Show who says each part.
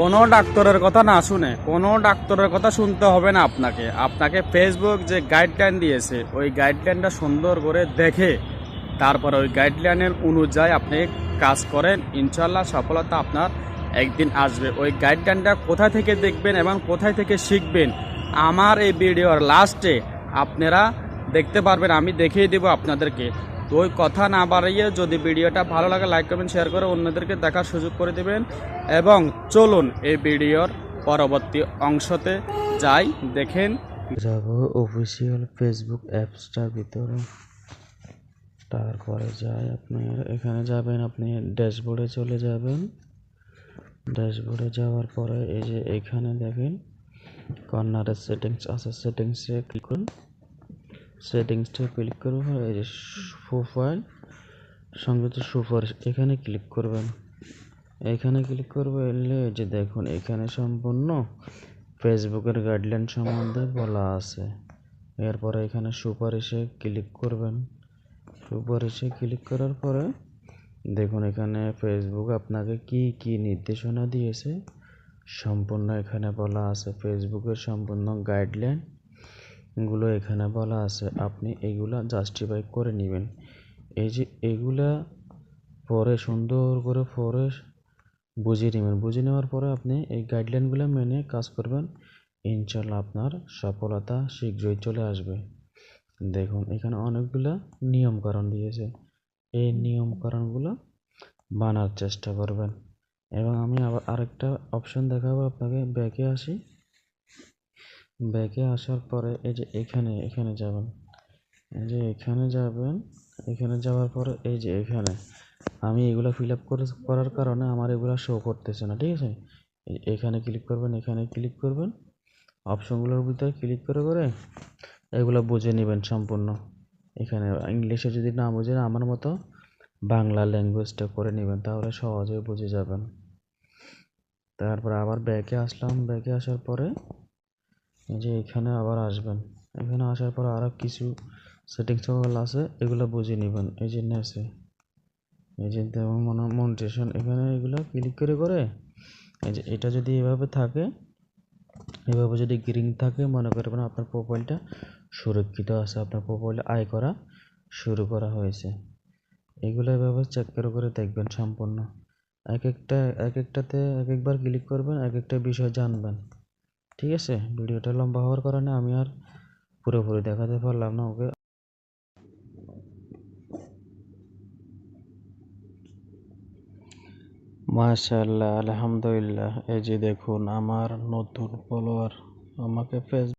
Speaker 1: কোনো ডাক্তারের কথা না শুনে, কোনো ডাক্তারের কথা শুনতে হবে না আপনাকে। আপনাকে ফেসবুক যে গাইডলাইন দিয়েছে, ওই গাইডলাইনটা সুন্দর করে দেখে, তারপরে ওই গাইডলাইনের অনুযায়ী আপনি কাজ করেন। ইনশাল্লাহ সফলতা আপনার একদিন আসবে। ওই গাইডলাইনটা কোথা থেকে দেখবেন এবং কোথায় থেকে শিখবেন, আমার এই ভিডিওর লাস্টে আপনারা দেখতে পারবেন। আমি দেখিয়ে দেবো আপনাদেরকে। তো ওই কথা না বাড়িয়ে যদি ভিডিওটা ভালো লাগে লাইক করবেন শেয়ার করে অন্যদেরকে দেখার সুযোগ করে দেবেন। এবং চলুন এই ভিডিওর পরবর্তী অংশতে যাই, দেখেন।
Speaker 2: যাব অফিসিয়াল ফেসবুক অ্যাপসটার ভিতরে। তারপরে যাই আপনার এখানে যাবেন, আপনি ড্যাশবোর্ডে চলে যাবেন। ড্যাশবোর্ডে যাওয়ার পরে এই যে এখানে দেখেন, কর্নারের সেটিংস আছে সেটিংসে ক্লিক করুন। সেটিংসটা ক্লিক পরে এই যে প্রোফাইল সঙ্গে তো সুপারিশ এখানে ক্লিক করবেন। এখানে ক্লিক করবে, এলে যে দেখুন, এখানে সম্পূর্ণ ফেসবুকের গাইডলাইন সম্বন্ধে বলা আছে। এরপরে এখানে সুপারিশে ক্লিক করবেন। সুপারিশে ক্লিক করার পরে, দেখুন এখানে ফেসবুক আপনাকে কি কি নির্দেশনা দিয়েছে, সম্পূর্ণ এখানে বলা আছে। ফেসবুকের সম্পূর্ণ গাইডলাইন গুলো এখানে বলা আছে। আপনি এগুলা জাস্টিফাই করে নেবেন। এই যে এগুলা পরে সুন্দর করে পরে বুঝিয়ে নেবেন। বুঝে নেওয়ার পরে আপনি এই গাইডলাইনগুলো মেনে কাজ করবেন। ইনশাল্লাহ আপনার সফলতা শীঘ্রই চলে আসবে। দেখুন, এখানে অনেকগুলো নিয়মকানুন দিয়েছে। এই নিয়মকানুনগুলো বানার চেষ্টা করবেন। এবং আমি আবার আরেকটা অপশন দেখাবো, আপনাকে ব্যাকে আসি। ব্যাকে আসার পরে এই যে এখানে এখানে যাবেন। এই যে এখানে যাবেন, এখানে যাওয়ার পরে এই যে এখানে। আমি এগুলো ফিল আপ করে, করার কারণে আমার এগুলো শো করতেছে না, ঠিক আছে? এখানে ক্লিক করবেন, এখানে ক্লিক করবেন। অপশনগুলোর ভিতরে ক্লিক করে করে এগুলো বুঝে নেবেন সম্পূর্ণ। এখানে ইংলিশে যদি না বুঝেন, আমার মতো বাংলা ল্যাঙ্গুয়েজটা করে নেবেন, তাহলে সহজে বুঝে যাবেন। তারপরে আবার ব্যাকে আসলাম ব্যাকে আসার পরে যে এখানে আবার আসবেন। এখানে আসার পর আরও কিছু সেটিংস আছে, এগুলো বুঝে নেবেন। এই যে নেছে এই যে মনে, মনিটেশন, এখানে এগুলো ক্লিক করে করে এই যে এটা যদি এভাবে থাকে, এভাবে যদি গ্রিন থাকে, মনে করবেন আপনার প্রোফাইলটা সুরক্ষিত আছে, আপনার প্রোফাইলে আয় করা শুরু করা হয়েছে। এগুলো এভাবে চেক করে করে দেখবেন সম্পূর্ণ। এক একটা, এক একটাতে এক একবার ক্লিক করবেন, এক একটা বিষয় জানবেন। ঠিক আছে? ভিডিওটা লম্বা হওয়ার কারণে আমি আর পুরোপুরি দেখাতে পারলাম না ওকে। মাশাল্লাহ আলহামদুলিল্লাহ। এই যে দেখুন, আমার নতুন ফলোয়ার আমাকে ফেস